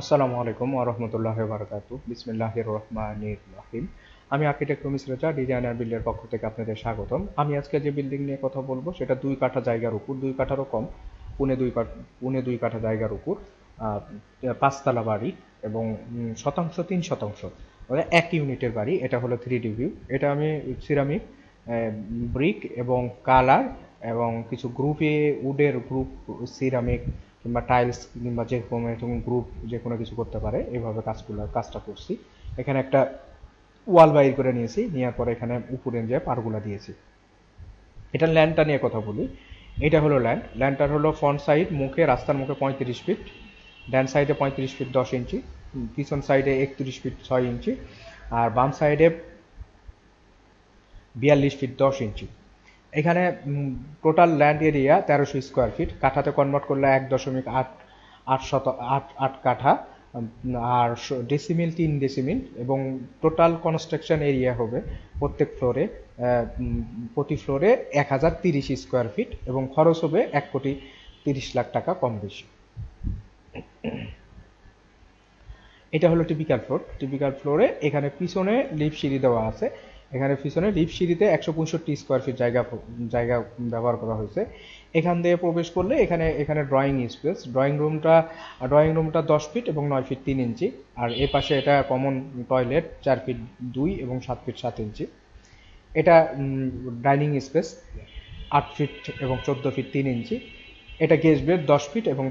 আসসালামু আলাইকুম ওরহমতুল্লাহ বারকাত বিসমিল্লাহ রহমানির রহিম। আমি আর্কিটেক্ট রমিস রেজা, ডিজাইনার বিল্ডের পক্ষ থেকে আপনাদের স্বাগতম। আমি আজকে যে বিল্ডিং নিয়ে কথা বলব, সেটা দুই কাঠা জায়গার উপর, দুই কাঠারও কম, পুনে দুই পুনে দুই কাঠা জায়গার উপর পাঁচতলা বাড়ি এবং শতাংশ, তিন শতাংশ। এক ইউনিটের বাড়ি, এটা হলো থ্রি ডি ভিউ। এটা আমি সিরামিক ব্রিক এবং কালার এবং কিছু গ্রুপে, উডের গ্রুপ, সিরামিক কিংবা টাইলস কিংবা যে কোনো এরকম গ্রুপ যে কোনো কিছু করতে পারে এইভাবে কাজগুলো, কাজটা করছি। এখানে একটা ওয়াল বাইর করে নিয়েছি, নেওয়ার পরে এখানে উপরে যে পারগুলা দিয়েছি। এটা ল্যান্ডটা নিয়ে কথা বলি। এটা হলো ল্যান্ড। ল্যান্ডটার হলো ফ্রন্ট সাইড মুখে, রাস্তার মুখে পঁয়ত্রিশ ফিট ড্যান সাইডে পঁয়ত্রিশ ফিট দশ ইঞ্চি, পিছন সাইডে একত্রিশ ফিট ছয় ইঞ্চি, আর বাম সাইডে বিয়াল্লিশ ফিট দশ ইঞ্চি। এখানে টোটাল ল্যান্ড এরিয়া তেরোশো স্কোয়ার ফিট কাঠাতে কনভার্ট করলে এক দশমিক আট আট শত, আট আট কাঠা আর ডেসিমিল তিন ডেসিমিল এবং টোটাল কনস্ট্রাকশন এরিয়া হবে প্রত্যেক ফ্লোরে প্রতি ফ্লোরে এক হাজার তিরিশ স্কোয়ার ফিট এবং খরচ হবে এক কোটি তিরিশ লাখ টাকা কম বেশি। এটা হলো টিপিক্যাল ফ্লোর টিপিক্যাল ফ্লোরে এখানে পিছনে লিফট সিঁড়ি দেওয়া আছে। এখানে পিছনে লিফট সিঁড়িতে একশো পঁয়ষট্টি স্কোয়ার ফিট জায়গা জায়গা ব্যবহার করা হয়েছে। এখান দিয়ে প্রবেশ করলে এখানে এখানে ড্রয়িং স্পেস ড্রয়িং রুমটা ড্রয়িং রুমটা দশ ফিট এবং নয় ফিট তিন ইঞ্চি। আর এ পাশে এটা কমন টয়লেট চার ফিট দুই এবং সাত ফিট সাত ইঞ্চি। এটা ডাইনিং স্পেস আট ফিট এবং চোদ্দ ফিট তিন ইঞ্চি। এটা গেস্ট বেড দশ ফিট এবং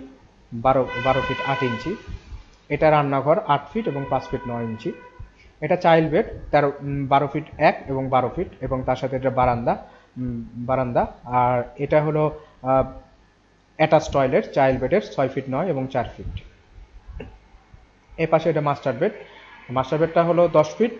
বারো বারো ফিট আট ইঞ্চি। এটা রান্নাঘর আট ফিট এবং পাঁচ ফিট নয় ইঞ্চি। এটা চাইল্ড বেড তেরো বারো ফিট এক এবং বারো ফিট এবং তার সাথে এটা বারান্দা বারান্দা। আর এটা হলো অ্যাটাচ টয়লেট চাইল্ড বেডের ছয় ফিট নয় এবং চার ফিট এ পাশে এটা মাস্টার বেড মাস্টার বেডটা হলো দশ ফিট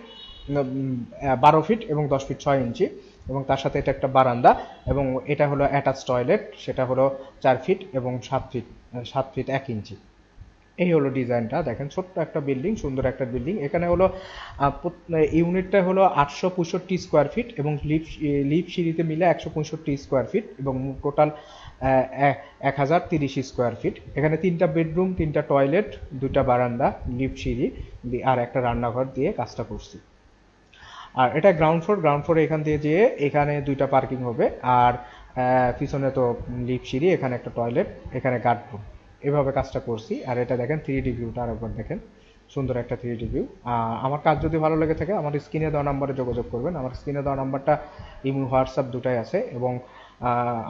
বারো ফিট এবং দশ ফিট ছয় ইঞ্চি এবং তার সাথে এটা একটা বারান্দা এবং এটা হলো অ্যাটাচ টয়লেট সেটা হলো চার ফিট এবং সাত ফিট সাত ফিট এক ইঞ্চি। এই হলো ডিজাইনটা। দেখেন ছোট্ট একটা বিল্ডিং, সুন্দর একটা বিল্ডিং। এখানে হলো ইউনিটটা হলো আটশো পঁয়ষট্টি স্কোয়ার ফিট এবং লিফ লিফ সিঁড়িতে মিলে একশো পঁয়ষট্টি স্কোয়ার ফিট এবং টোটাল এক হাজার তিরিশ স্কোয়ার ফিট এখানে তিনটা বেডরুম তিনটা টয়লেট দুটা বারান্দা লিফট সিঁড়ি আর একটা রান্নাঘর দিয়ে কাজটা করছি। আর এটা গ্রাউন্ড ফ্লোর গ্রাউন্ড ফ্লোরে এখান দিয়ে যেয়ে এখানে দুইটা পার্কিং হবে। আর পিছনে তো লিফট সিঁড়ি, এখানে একটা টয়লেট এখানে গার্ডরুম এভাবে কাজটা করছি। আর এটা দেখেন থ্রি ডি ভিউটা আরেকবার দেখেন। সুন্দর একটা থ্রি ডি ভিউ আমার কাজ যদি ভালো লেগে থাকে, আমার স্ক্রিনে দেওয়া নাম্বারে যোগাযোগ করবেন। আমার স্ক্রিনে দেওয়া নাম্বারটা ইমো হোয়াটসঅ্যাপ দুটাই আছে এবং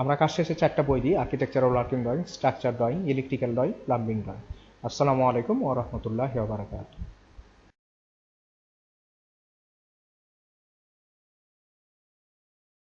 আমরা কাজ শেষে চারটা বই দিই। Architectural working drawing structure drawing electrical drawing plumbing drawing আসসালামু আলাইকুম ওরহমতুল্লাহ বারাকাতুহ।